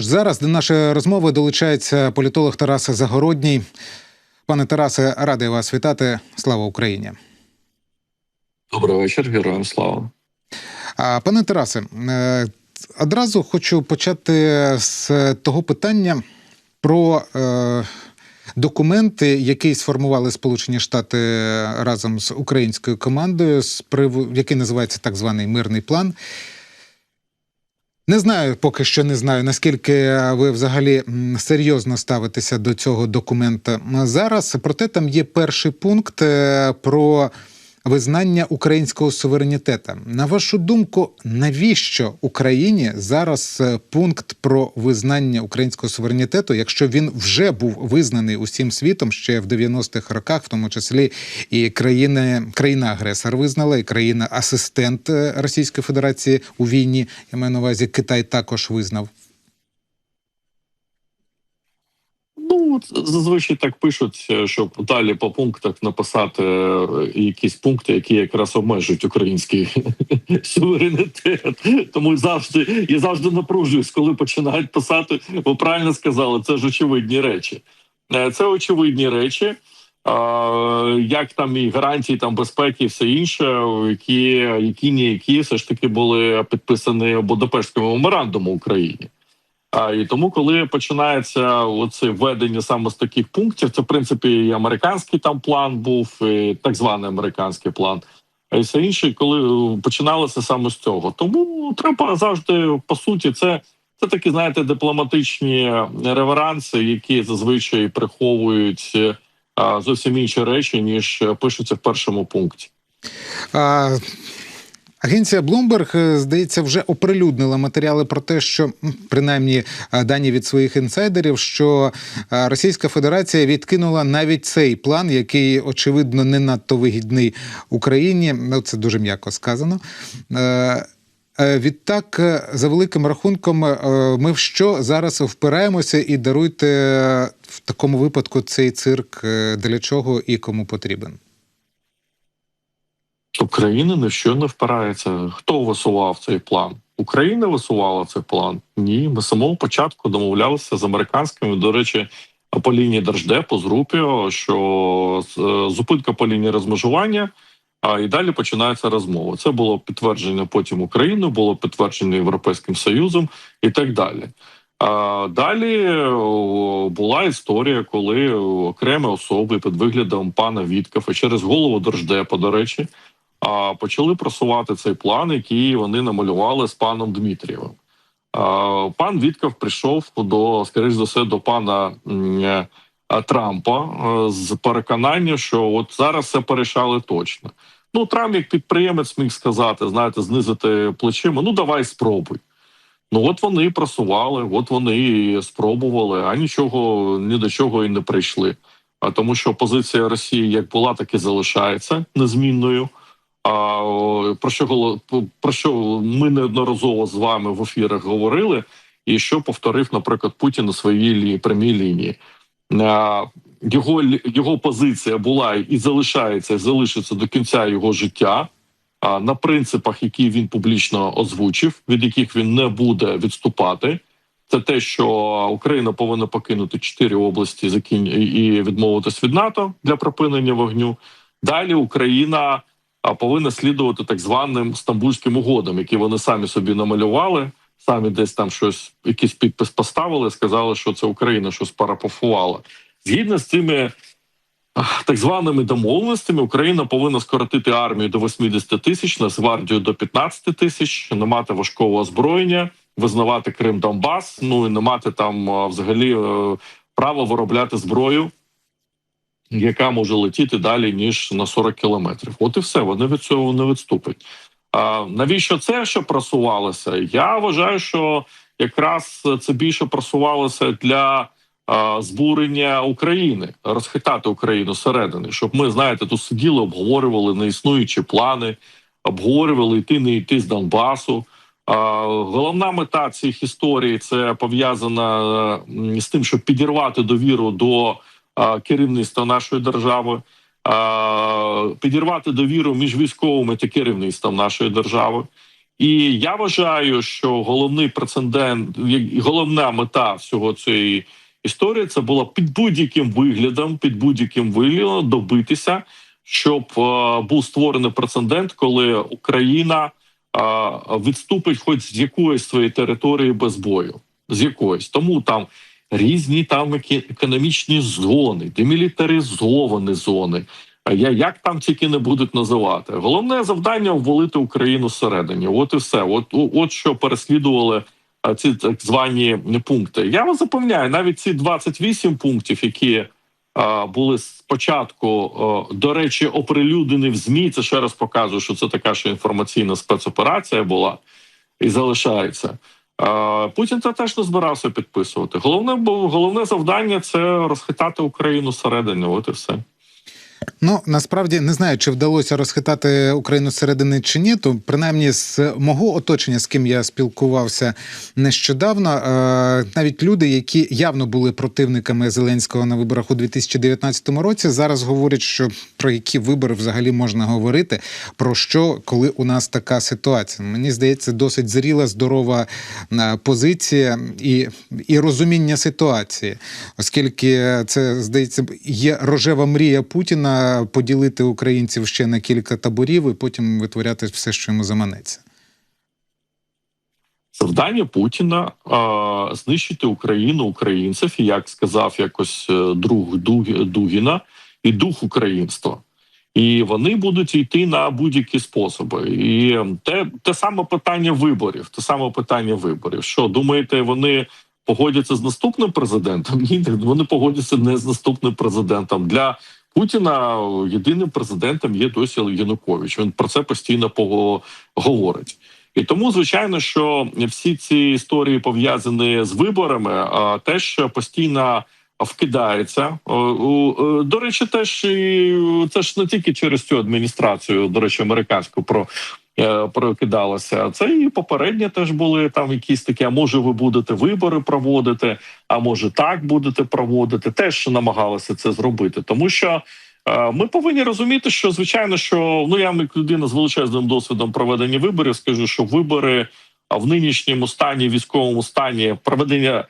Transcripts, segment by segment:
Зараз до нашої розмови долучається політолог Тарас Загородній. Пане Тарасе, радий вас вітати. Слава Україні. Добрий вечір, героям слава. Пане Тарасе, е, одразу хочу почати з того питання про е, документи, які сформували Сполучені Штати разом з українською командою, з який називається так званий мирний план. Не знаю, поки що не знаю, наскільки ви взагалі серйозно ставитеся до цього документа зараз. Проте там є перший пункт е, про визнання українського суверенітету. На вашу думку, навіщо Україні зараз е, пункт про визнання українського суверенітету, якщо він вже був визнаний усім світом ще в 90-х роках, в тому числі і країни, країна-агресор визнала, і країна-асистент е, Російської Федерації у війні, я маю на увазі Китай також визнав. Ну зазвичай так пишуть, е, щоб далі по пунктах написати е, якісь пункти, які якраз обмежують український суверенітет. Тому завжди я завжди напружуюсь, коли починають писати. Ви правильно сказали, це ж очевидні речі. Е, Це очевидні речі. Як там і гарантії там безпеки, і все інше, які які ніякі все ж таки були підписані Будапештським меморандумом Україні. А і тому, коли починається оце введення саме з таких пунктів, це в принципі і американський там план був, і так званий американський план, а і все інше, коли починалося саме з цього. Тому треба завжди по суті, це це такі, знаєте, дипломатичні реверанси, які зазвичай приховують а, зовсім інші речі ніж пишуться в першому пункті. А... Агенція Bloomberg, здається, вже оприлюднила матеріали про те, що принаймні дані від своїх інсайдерів, що Російська Федерація відкинула навіть цей план, який очевидно не надто вигідний Україні. Ну це дуже м'яко сказано. Відтак, за великим рахунком, ми в що зараз впираємося і даруйте в такому випадку цей цирк для чого і кому потрібен. Україна в що не впирається. Хто висував цей план? Україна висувала цей план? Ні, ми самого початку домовлялися з американськими. До речі, по лінії Держдепу з Рупіо, що зупинка по лінії розмежування. А і далі починається розмова. Це було підтверджено потім Україною, було підтверджено Європейським Союзом і так далі. А далі була історія, коли окремі особи під виглядом пана Віткафа через голову Держдепа, до речі, почали просувати цей план, який вони намалювали з паном Дмитрієвим. Пан Вітков прийшов до скоріш за все до пана Трампа з переконанням, що от зараз все порішали точно. Ну Трамп, як підприємець, міг сказати, знаєте, знизити плечима. Ну давай спробуй. Ну от вони просували, от вони спробували, а нічого ні до чого і не прийшли. А тому, що позиція Росії як була, так і залишається незмінною. Про що про що ми неодноразово з вами в ефірах говорили, і що повторив, наприклад, Путін на своїй прямій лінії. Його його позиція була і залишається, і залишиться до кінця його життя на принципах, які він публічно озвучив, від яких він не буде відступати. Це те, що Україна повинна покинути чотири області і відмовитись від НАТО для припинення вогню. Далі Україна повинна слідувати так званим стамбульським угодам, які вони самі собі намалювали, самі десь там щось, якийсь підпис поставили, сказали, що це Україна щось парапофувала. Згідно з цими так званими домовленостями, Україна повинна скоротити армію до 80 тисяч, Нацгвардію до 15 тисяч, не мати важкого озброєння, визнавати Крим Донбас, ну і не мати там взагалі е, право виробляти зброю яка може летіти далі ніж на 40 кілометрів. От і все вони від цього не відступять. А навіщо це ще просувалося? Я вважаю, що якраз це більше просувалося для збурення України, розхитати Україну зсередини, щоб ми знаєте, тут сиділи, обговорювали неіснуючі плани, обговорювали йти, не йти з Донбасу. Головна мета цих історій це пов'язана з тим, щоб підірвати довіру до керівництва нашої держави, підірвати довіру між військовими та керівництвом нашої держави. І я вважаю, що головний прецедент, головна мета всього цієї історії це була під будь-яким виглядом, під будь-яким виглядом добитися, щоб був створений прецедент, коли Україна відступить, хоч з якоїсь своєї території без бою, з якоїсь тому там різні там економічні зони, демілітаризовані зони. Я як там тільки не будуть називати. Головне завдання ввалити Україну всередині. От і все. От, от що переслідували ці так звані пункти. Я вас запевняю, навіть ці 28 пунктів, які були спочатку, до речі, оприлюднені в змі. Це ще раз показує, що це така ж інформаційна спецоперація була і залишається. Путін це теж не збирався підписувати. Головне був головне завдання це розхитати Україну всередині. От і все. Ну насправді не знаю, чи вдалося розхитати Україну зсередини чи ні. То принаймні з мого оточення, з ким я спілкувався нещодавно, е, навіть люди, які явно були противниками Зеленського на виборах у 2019 році, зараз говорять, що про які вибори взагалі можна говорити, про що, коли у нас така ситуація. Мені здається, досить зріла, здорова е, позиція і, і розуміння ситуації, оскільки це здається є рожева мрія Путіна поділити українців ще на кілька таборів і потім витворяти все, що йому заманеться. Завдання Путіна а, знищити Україну, українців, і як сказав якось е, друг Дугіна, і дух українства. І вони будуть йти на будь-які способи. І те, те саме питання виборів. Те саме питання виборів. Що думаєте, вони погодяться з наступним президентом? Ні, вони погодяться не з наступним президентом. Для Путіна єдиним президентом є досі Янукович. Він про це постійно поговорить говорить. І тому, звичайно, що всі ці історії пов'язані з виборами, теж постійно вкидається. Е, До речі, теж це ж не тільки через цю адміністрацію, до речі, американську про. Е, Прокидалося це і попередні теж були там якісь такі. А може, ви будете вибори проводити? А може так будете проводити? Теж намагалися це зробити, тому що Е, Ми повинні розуміти, що звичайно, що ну я як людина з величезним досвідом проведення виборів, скажу, що вибори в нинішньому стані, військовому стані, проведення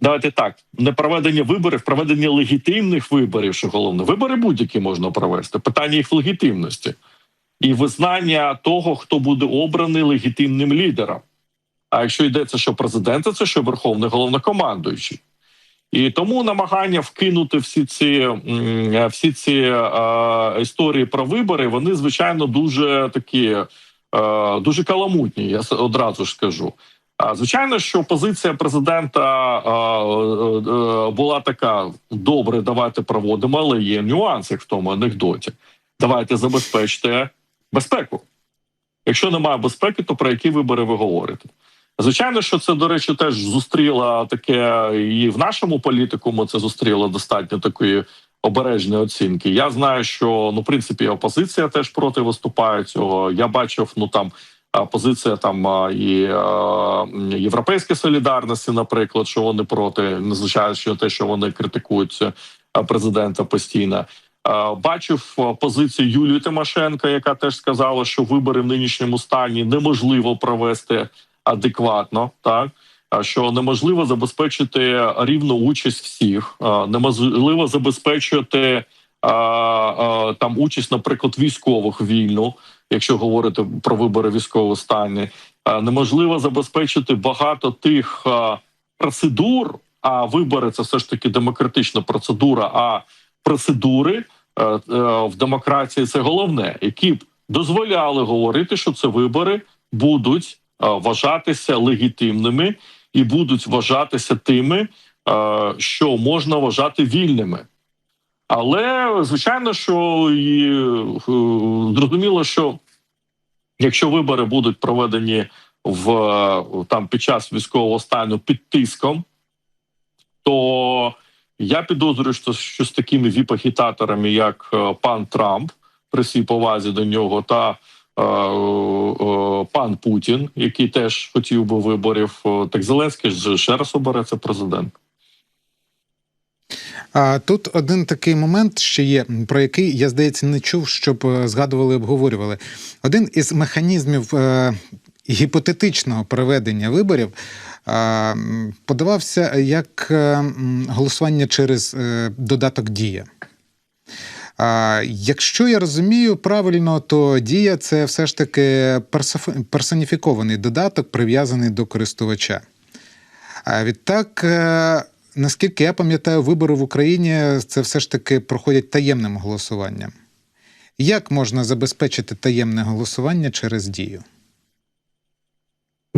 давайте так, не проведення виборів, проведення легітимних виборів. Що головне, вибори будь-які можна провести. Питання їх легітимності і визнання того, хто буде обраний легітимним лідером. А якщо йдеться, що президент, це що верховний головнокомандуючий. І тому намагання вкинути всі ці всі ці е, історії про вибори, вони звичайно дуже такі е, дуже каламутні. Я одразу ж скажу. А звичайно, що позиція президента е, е, була така: добре, давайте проводимо, але є нюанси в тому анекдоті. Давайте забезпечте безпеку. Якщо немає безпеки, то про які вибори ви говорите? Звичайно, що це, до речі, теж зустріло таке і в нашому політикуму це зустріло достатньо такої обережної оцінки. Я знаю, що ну, в принципі, опозиція теж проти виступає цього. Я бачив, ну там позиція там і європейської солідарності, наприклад, що вони проти, незвичайно те, що вони критикують президента постійно. А, Бачив позицію Юлії Тимошенко, яка теж сказала, що вибори в нинішньому стані неможливо провести адекватно, так що неможливо забезпечити рівну участь всіх, неможливо забезпечити а, а, там участь, наприклад, військових вільну, якщо говорити про вибори військового стані, неможливо забезпечити багато тих процедур. А вибори це все ж таки демократична процедура. А процедури е, е, в демократії це головне, які б дозволяли говорити, що це вибори будуть е, вважатися легітимними і будуть вважатися тими, е, що можна вважати вільними. Але звичайно, що і е, зрозуміло, що якщо вибори будуть проведені в е, там під час військового стану під тиском, то я підозрюю, що, що з такими віп-агітаторами, як е, пан Трамп, при всій повазі до нього, та е, е, пан Путін, який теж хотів би виборів, е, так Зеленський ж ще раз обереться президент. Тут один такий момент ще є, про який я здається не чув, щоб е, згадували, обговорювали. Один із механізмів. е, гіпотетичного проведення виборів подавався як е, голосування через е, додаток Дія. Якщо я розумію правильно, то дія це все ж таки персоніфікований додаток, прив'язаний до користувача. Відтак, е, наскільки я пам'ятаю, вибори в Україні це все ж таки проходять таємним голосуванням. Як можна забезпечити таємне голосування через дію?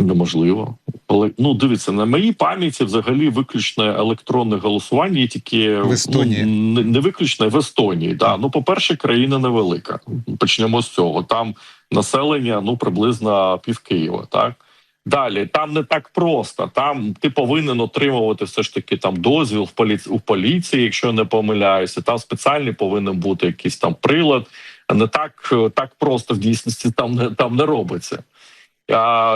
Неможливо. Але ну дивіться, на моїй пам'яті взагалі виключно електронне голосування є тільки В Естонії. Ну, не, не виключно в Естонії. Да. Ну, по-перше, країна невелика. Почнемо з цього. Там населення ну приблизно пів Києва. Так далі там не так просто. Там ти повинен отримувати все ж таки там дозвіл в поліції у поліції, якщо я не помиляюся. Там спеціальний повинен бути якийсь там прилад. Не так так просто в дійсності там не там не робиться.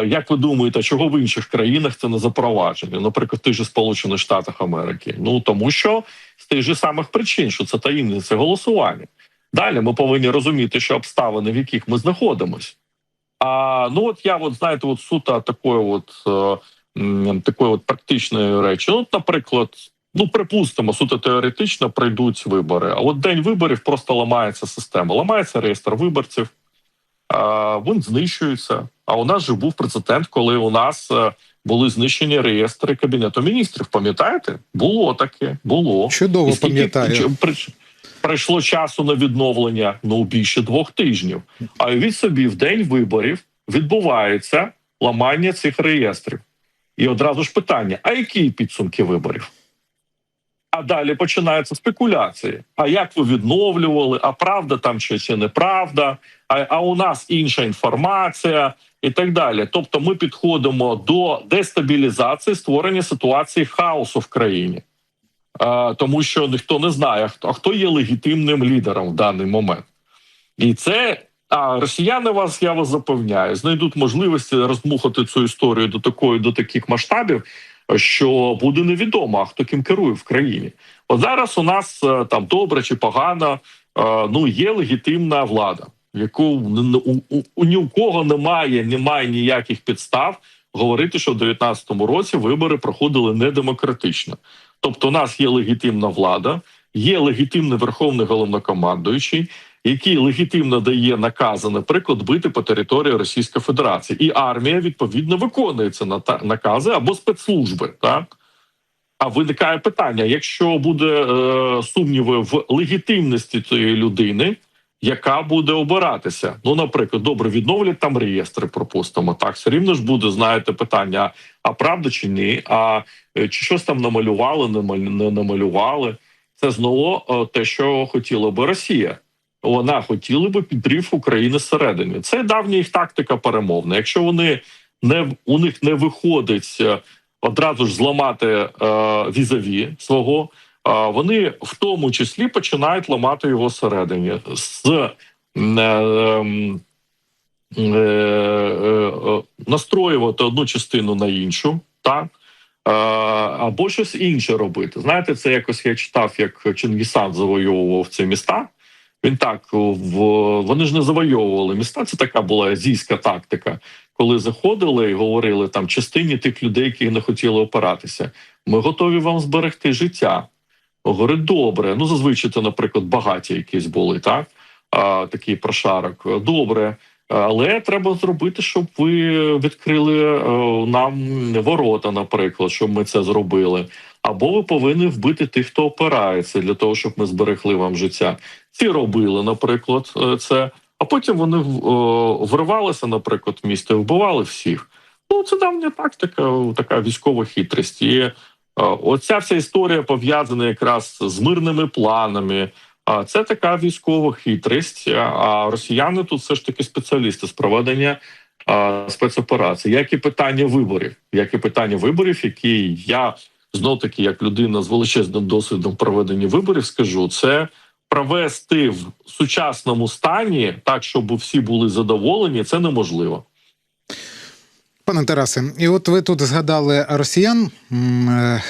Як ви думаєте, чого в інших країнах це не запроваджено? Наприклад, в тих же Сполучених Штатах Америки? Ну тому що з тих же самих причин, що це таємниця голосування. Далі ми повинні розуміти, що обставини, в яких ми знаходимось. А ну от я, от знаєте, от суто такої, от е, такої от практичної речі. Ну, от, наприклад, ну припустимо, суто теоретично прийдуть вибори. А от день виборів просто ламається система, ламається реєстр виборців. А, він знищується. А у нас же був прецедент, коли у нас е, були знищені реєстри кабінету міністрів. Пам'ятаєте? Було таке, було Чудово пам'ятаю. Прийшло часу на відновлення ну більше двох тижнів. А від собі в день виборів відбувається ламання цих реєстрів. І одразу ж питання: а які підсумки виборів? А далі починаються спекуляції. А як ви відновлювали? А правда там чи, чи неправда? А, а у нас інша інформація і так далі. Тобто, ми підходимо до дестабілізації створення ситуації хаосу в країні, а, тому що ніхто не знає, хто, хто є легітимним лідером в даний момент. І це а росіяни вас, я вас запевняю, знайдуть можливості розмухати цю історію до такої до таких масштабів, що буде невідомо, хто ким керує в країні. От зараз у нас е, там добре чи погано, е, ну є легітимна влада, яку у, у, у ні у кого немає, немає ніяких підстав говорити, що в 2019 році вибори проходили недемократично. Тобто, у нас є легітимна влада, є легітимний верховний головнокомандуючий, який легітимно дає накази, наприклад, бити по території Російської Федерації, і армія відповідно виконує ці накази або спецслужби. Так а виникає питання: якщо буде е, сумніви в легітимності цієї людини, яка буде обиратися? Ну, наприклад, добре, відновлять там реєстри, пропустимо так. Все рівно ж буде, знаєте, питання: а правда чи ні? А е, чи щось там намалювали, не намалювали? Це знову е, те, що хотіла би Росія вона хотіла би підрив України зсередини. Це давня їх тактика перемовна. Якщо вони не у них не виходить е, одразу ж зламати е, візаві свого, е, вони в тому числі починають ламати його зсередині з е, е, е, настроювати одну частину на іншу, так. Або щось інше робити. Знаєте, це якось я читав, як Чингісан завойовував ці міста. Він так в вони ж не завойовували міста. Це така була азійська тактика, коли заходили і говорили там частині тих людей, які не хотіли опиратися. Ми готові вам зберегти життя. Говорить, добре. Ну зазвичай це, наприклад, багаті якісь були, так а, такий прошарок. Добре, але треба зробити, щоб ви відкрили нам ворота, наприклад, щоб ми це зробили. Або ви повинні вбити тих, хто опирається, для того, щоб ми зберегли вам життя. Ці робили, наприклад, е, це. А потім вони вривалися, наприклад, в місто і вбивали всіх. Ну, це давня тактика, така військова хитрість. І е, оця вся історія пов'язана якраз з мирними планами. А це така військова хитрість. А- росіяни тут все ж таки спеціалісти з проведення спецоперацій, як і питання виборів, як і питання виборів, які я знов таки, як людина з величезним досвідом проведення виборів, скажу це. Провести в сучасному стані так, щоб всі були задоволені, це неможливо, пане Тарасе. І от ви тут згадали росіян. Е,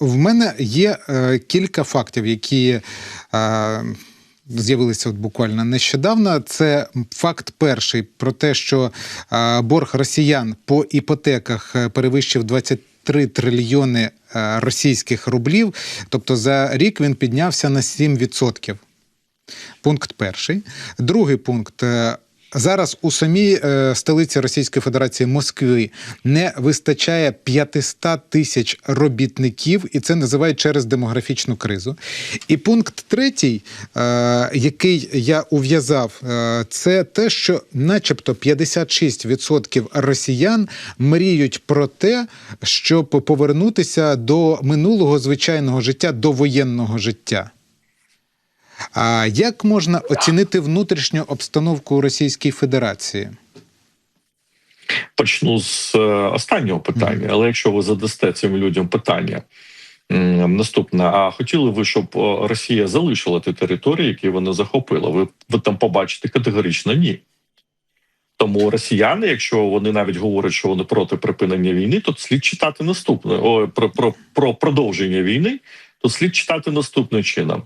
в мене є е, кілька фактів, які е, з'явилися от буквально нещодавно. Це факт перший про те, що борг росіян по іпотеках перевищив 20 3 трильйони е, російських рублів. Тобто за рік він піднявся на 7%. Пункт перший. Другий пункт е, Зараз у самій е, столиці Російської Федерації Москви не вистачає 500 тисяч робітників, і це називають через демографічну кризу. І пункт третій, е, який я ув'язав, е, це те, що, начебто, 56% росіян мріють про те, щоб повернутися до минулого звичайного життя, до воєнного життя. А як можна оцінити внутрішню обстановку у Російській Федерації? Почну з е, останнього питання, але якщо ви задасте цим людям питання. Наступне, а хотіли ви, щоб Росія залишила ті території, які вона захопила? Ви, ви там побачите категорично ні. Тому росіяни, якщо вони навіть говорять, що вони проти припинення війни, то слід читати наступне о, про, про, про продовження війни, то слід читати наступним чином.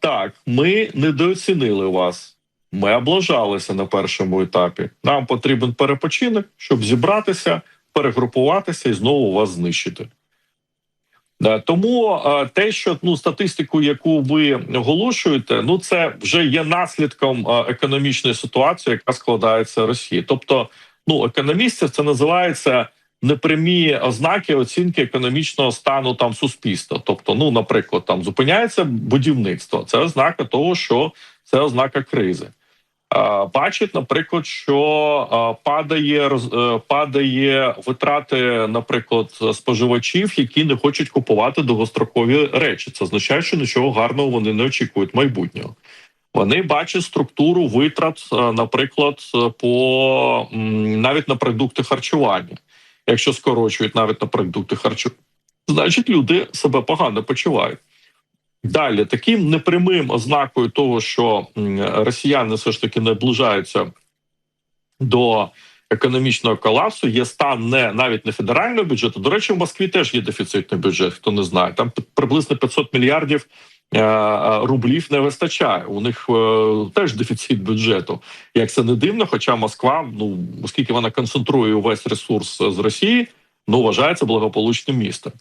Так, ми недооцінили вас. Ми облажалися на першому етапі. Нам потрібен перепочинок, щоб зібратися, перегрупуватися і знову вас знищити. Тому е, те, що ну статистику, яку ви оголошуєте, ну це вже є наслідком е, економічної ситуації, яка складається в Росії. Тобто, ну економістів це називається непрямі ознаки оцінки економічного стану там суспільства. Тобто, ну, наприклад, там зупиняється будівництво. Це ознака того, що це ознака кризи. Бачить, наприклад, що падає е, падає витрати, наприклад, споживачів, які не хочуть купувати довгострокові речі. Це означає, що нічого гарного вони не очікують майбутнього. Вони бачать структуру витрат, е, наприклад, по навіть на продукти харчування. Якщо скорочують навіть на продукти харчування, значить люди себе погано почувають. Далі таким непрямим ознакою того, що росіяни все ж таки наближаються до економічного колапсу, є стан не навіть не федерального бюджету. До речі, в Москві теж є дефіцитний бюджет. Хто не знає, там приблизно 500 мільярдів рублів не вистачає. У них е, теж дефіцит бюджету. Як це не дивно, хоча Москва, ну оскільки вона концентрує увесь ресурс з Росії. Ну, вважається благополучним містом.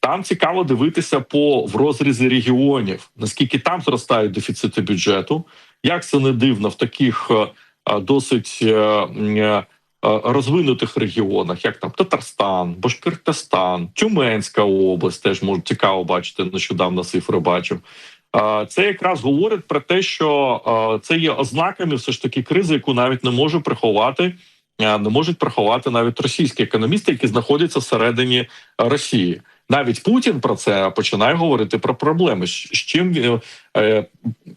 Там цікаво дивитися по в розрізі регіонів, наскільки там зростають дефіцити бюджету. Як це не дивно в таких е, е, досить е, е, розвинутих регіонах, як там Татарстан, Башкортостан, Тюменська область, теж можуть цікаво бачити. Нещодавно цифри бачив. Е, Це якраз говорить про те, що е, це є ознаками все ж таки кризи, яку навіть не можу приховати. е, Не можуть приховати навіть російські економісти, які знаходяться всередині Росії. Навіть Путін про це починає говорити про проблеми. З чим він е,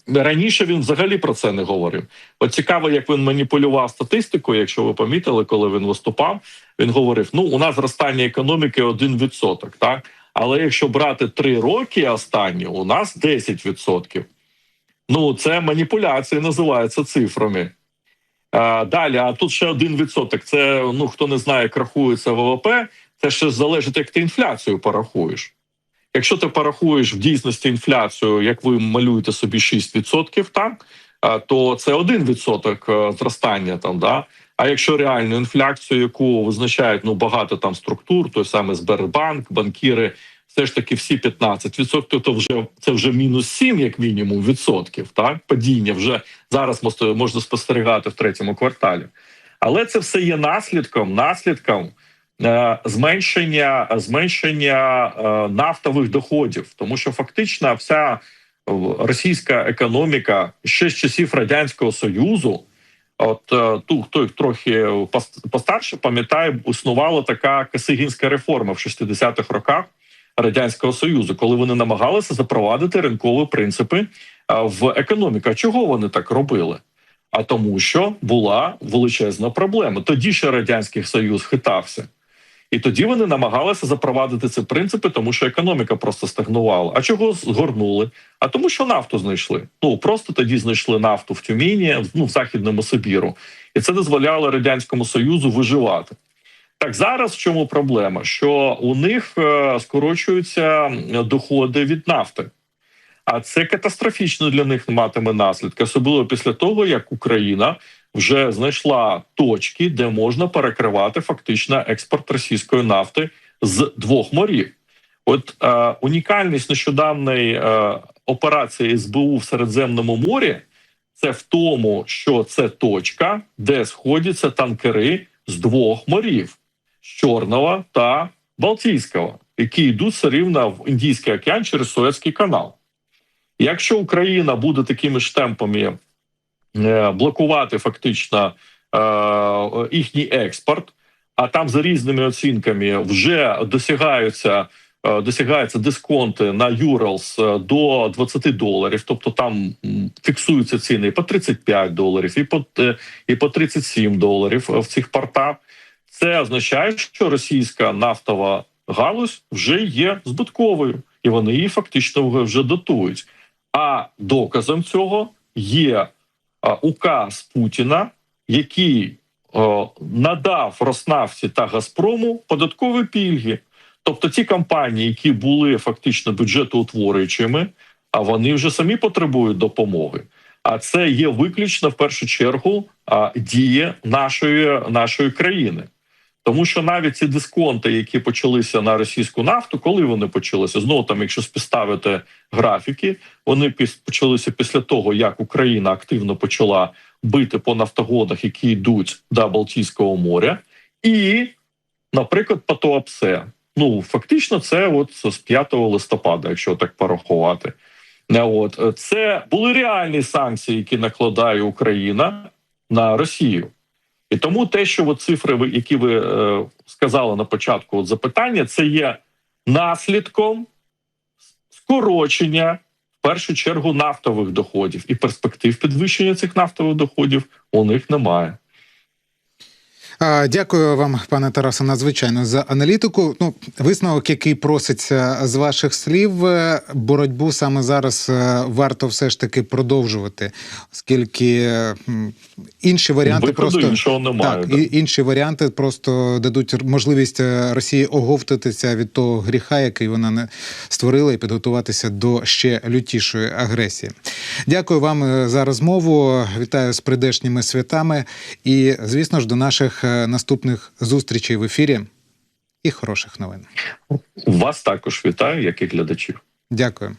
раніше він взагалі про це не говорив. От цікаво, як він маніпулював статистикою. Якщо ви помітили, коли він виступав, він говорив: ну у нас зростання економіки 1%, так але якщо брати три роки останні, у нас 10%. Ну це маніпуляція називається цифрами. Далі, а тут ще 1%. Це ну хто не знає, як рахується ВВП. Це ще залежить, як ти інфляцію порахуєш. Якщо ти порахуєш в дійсності інфляцію, як ви малюєте собі 6%, так а, то це 1% е, зростання там. Да? А якщо реальну інфляцію, яку визначають ну багато там структур, той саме Сбербанк, банкіри, все ж таки всі 15%, то вже це вже мінус 7, як мінімум, відсотків. Так падіння вже зараз можна спостерігати в третьому кварталі. Але це все є наслідком, наслідком зменшення, зменшення е, нафтових доходів, тому що фактично вся е, російська економіка ще з часів радянського союзу. От е, ту, хто їх трохи постарше пам'ятає, існувала така касигінська реформа в 60-х роках радянського союзу, коли вони намагалися запровадити ринкові принципи е, в економіку. Чого вони так робили? А тому, що була величезна проблема. Тоді ще радянський союз хитався. І тоді вони намагалися запровадити ці принципи, тому що економіка просто стагнувала. А чого згорнули? А тому, що нафту знайшли. Ну просто тоді знайшли нафту в Тюміні, ну в західному Сибіру, і це дозволяло радянському союзу виживати. Так зараз в чому проблема? Що у них е, скорочуються доходи від нафти. А це катастрофічно для них матиме наслідки, особливо після того, як Україна вже знайшла точки, де можна перекривати фактично експорт російської нафти з двох морів. От е, унікальність нещодавної е, операції СБУ в Середземному морі це в тому, що це точка, де сходяться танкери з двох морів з Чорного та Балтійського, які йдуть все рівно в Індійський океан через Суецький канал. Якщо Україна буде такими ж темпами блокувати фактично е, їхній експорт, а там за різними оцінками вже досягаються. е, Досягаються дисконти на Юралс е, до 20 доларів, тобто там фіксуються ціни і по 35 доларів, і по е, і по 37 доларів в цих портах. Це означає, що російська нафтова галузь вже є збутковою, і вони її фактично вже дотують. А доказом цього є указ Путіна, який надав Роснафті та Газпрому податкові пільги. Тобто ті компанії, які були фактично бюджетоутворюючими, а вони вже самі потребують допомоги. А це є виключно в першу чергу дії нашої, нашої країни. Тому що навіть ці дисконти, які почалися на російську нафту, коли вони почалися, знову там, якщо співставити графіки, вони почалися після того, як Україна активно почала бити по нафтогодах, які йдуть до Балтійського моря, і, наприклад, по. Ну фактично, це от з 5 листопада, якщо так порахувати. Е, От е, це були реальні санкції, які накладає Україна на Росію. І тому те, що от цифри, які ви е, сказали на початку от запитання, це є наслідком скорочення в першу чергу нафтових доходів і перспектив підвищення цих нафтових доходів у них немає. Дякую вам, пане Тарасе, надзвичайно за аналітику. Ну, висновок, який проситься з ваших слів, е, боротьбу саме зараз е, варто все ж таки продовжувати, оскільки інші варіанти Виходу просто іншого немає. так, да. і інші варіанти просто дадуть можливість е, Росії оговтатися від того гріха, який вона не створила, і підготуватися до ще лютішої агресії. Дякую вам за розмову. Вітаю з прийдешніми святами. І, звісно ж, до наших наступних зустрічей в ефірі і хороших новин. Вас також вітаю, як і глядачів. Дякую.